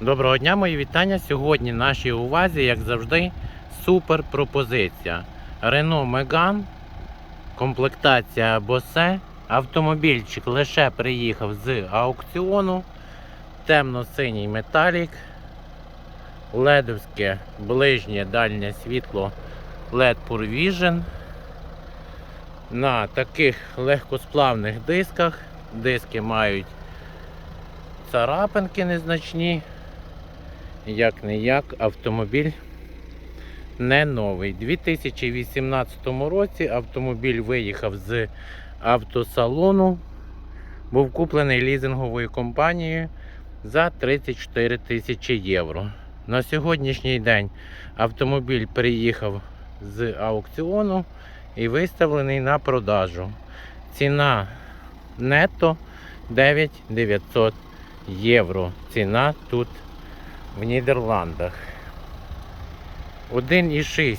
Доброго дня, мої вітання. Сьогодні нашій увазі, як завжди, супер пропозиція. Renault Megane, комплектація Bose. Автомобільчик лише приїхав з аукціону. Темно-синій металік. Ледовське ближнє дальнє світло LED Pure Vision. На таких легкосплавних дисках. Диски мають царапинки незначні. Як не як, автомобіль не новий. У 2018 році автомобіль виїхав з автосалону, був куплений лізинговою компанією за 34 тисячі євро. На сьогоднішній день автомобіль приїхав з аукціону і виставлений на продажу. Ціна нетто 9900 євро. Ціна тут в Нідерландах. 1,6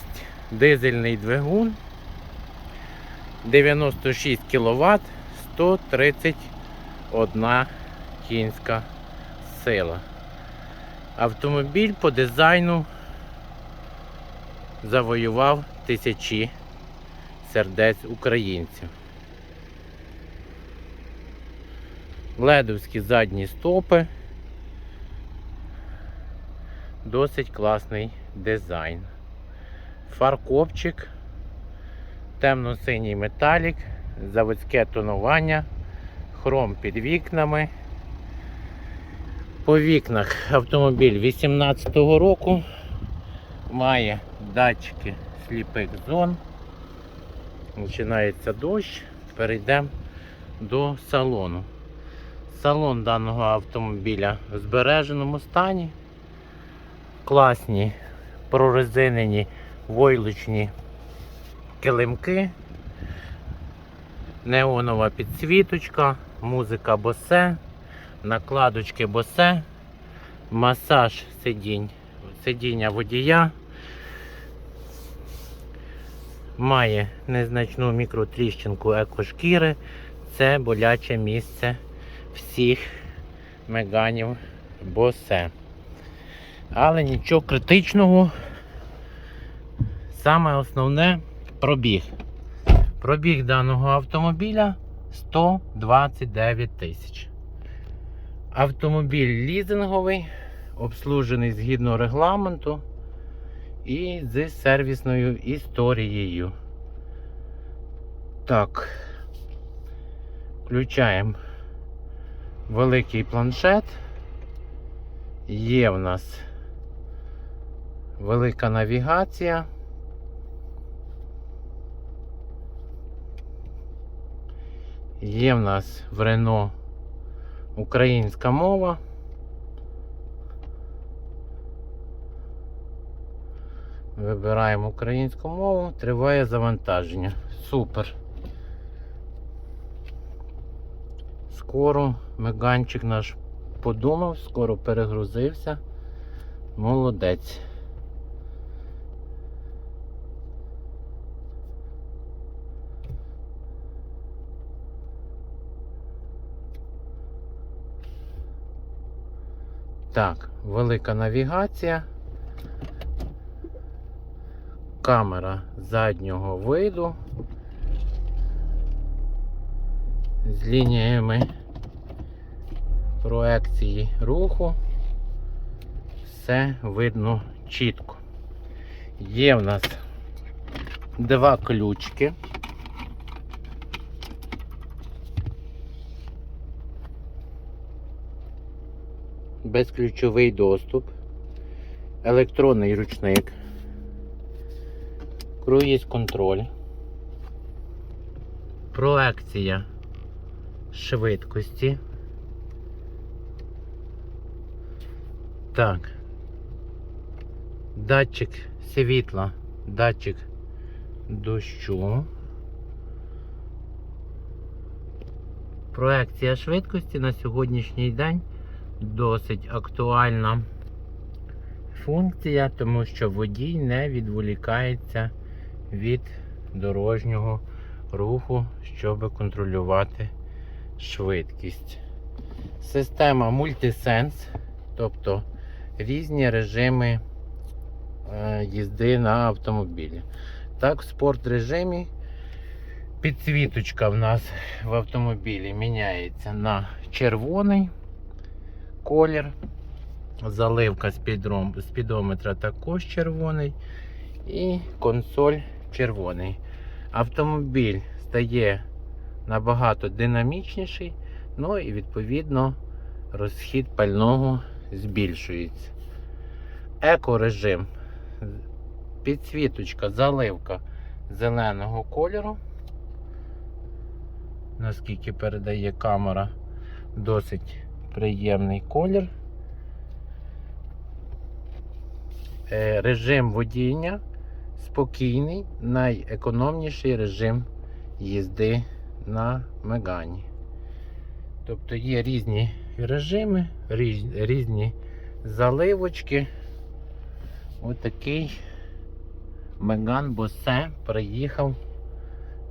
дизельний двигун, 96 кВт, 131 кінська сила. Автомобіль по дизайну завоював тисячі сердець українців. Ледовські задні стопи. Досить класний дизайн. Фаркопчик, темно-синій металік, заводське тонування, хром під вікнами. По вікнах автомобіль 18-го року має датчики сліпих зон. Починається дощ, перейдемо до салону. Салон даного автомобіля в збереженому стані класні прорезинені войлочні килимки, неонова підсвіточка, музика босе, накладочки босе, масаж сидінь, сидіння водія. Має незначну мікротріщинку екошкіри. Це боляче місце всіх меганів босе. Але нічого критичного. Саме основне пробіг. Пробіг даного автомобіля 129 тисяч. Автомобіль лізинговий, обслужений згідно регламенту і з сервісною історією. Так, включаємо великий планшет. Є в нас велика навігація. Є в нас в Рено українська мова. Вибираємо українську мову, триває завантаження. Супер. Скоро меганчик наш подумав, скоро перегрузився. Молодець. Так, велика навігація. Камера заднього виду з лініями проекції руху. Все видно чітко. Є в нас два ключки. Безключовий доступ, електронний ручник, круїз контроль, проекція швидкості. Так. Датчик світла, датчик дощу. Проекція швидкості на сьогоднішній день досить актуальна функція, тому що водій не відволікається від дорожнього руху, щоб контролювати швидкість. Система Multisense, тобто різні режими е, їзди на автомобілі. Так, в спорт режимі підсвіточка в нас в автомобілі міняється на червоний колір. Заливка спідометра також червоний. І консоль червоний. Автомобіль стає набагато динамічніший, ну і відповідно розхід пального збільшується. Екорежим. Підсвіточка, заливка зеленого кольору. Наскільки передає камера, досить приємний колір. Е, Режим водіння спокійний, найекономніший режим їзди на Мегані. Тобто є різні режими, різні заливочки. Отакий Меган Босе приїхав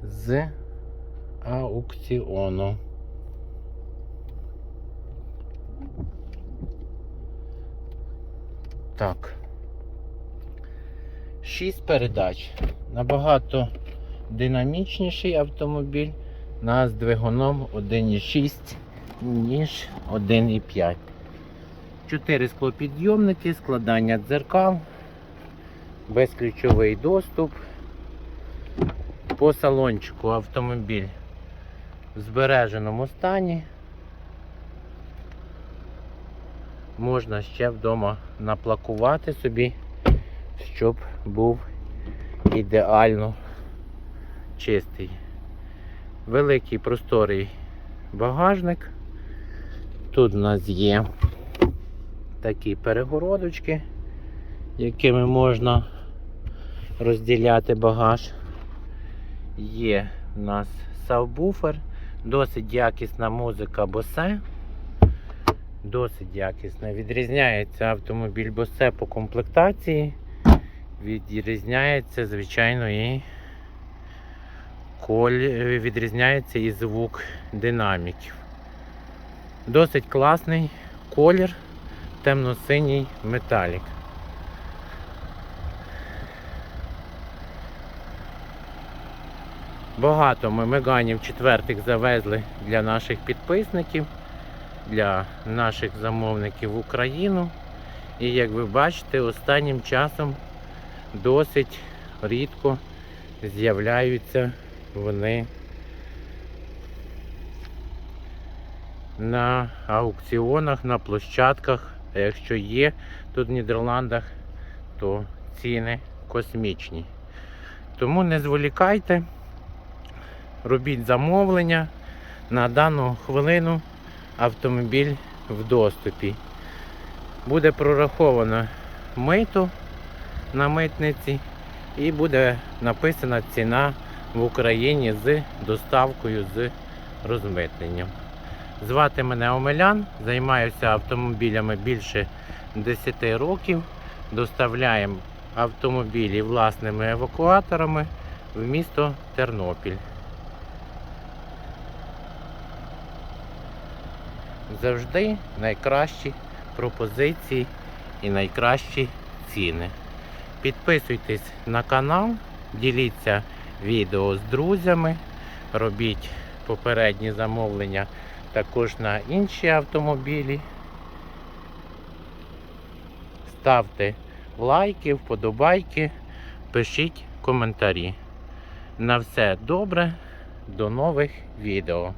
з аукціону. Так. Шість передач. Набагато динамічніший автомобіль на з двигуном 1,6 ніж 1,5. Чотири склопідйомники, складання дзеркал, безключовий доступ. По салончику автомобіль в збереженому стані. Можна ще вдома наплакувати собі, щоб був ідеально чистий. Великий просторий багажник. Тут у нас є такі перегородочки, якими можна розділяти багаж. Є у нас сабвуфер, досить якісна музика Bose. Досить якісна. Відрізняється автомобіль Bose по комплектації. Відрізняється, звичайно, і коль... відрізняється і звук динаміків. Досить класний колір, темно-синій металік. Багато ми меганів четвертих завезли для наших підписників, для наших замовників в Україну. І як ви бачите, останнім часом досить рідко з'являються вони на аукціонах, на площадках. А якщо є тут в Нідерландах, то ціни космічні. Тому не зволікайте, робіть замовлення. На дану хвилину автомобіль в доступі. Буде прораховано мито на митниці і буде написана ціна в Україні з доставкою з розмитненням. Звати мене Омелян, займаюся автомобілями більше 10 років. Доставляємо автомобілі власними евакуаторами в місто Тернопіль. Завжди найкращі пропозиції і найкращі ціни. Підписуйтесь на канал, діліться відео з друзями, робіть попередні замовлення також на інші автомобілі. Ставте лайки, вподобайки, пишіть коментарі. На все добре, до нових відео.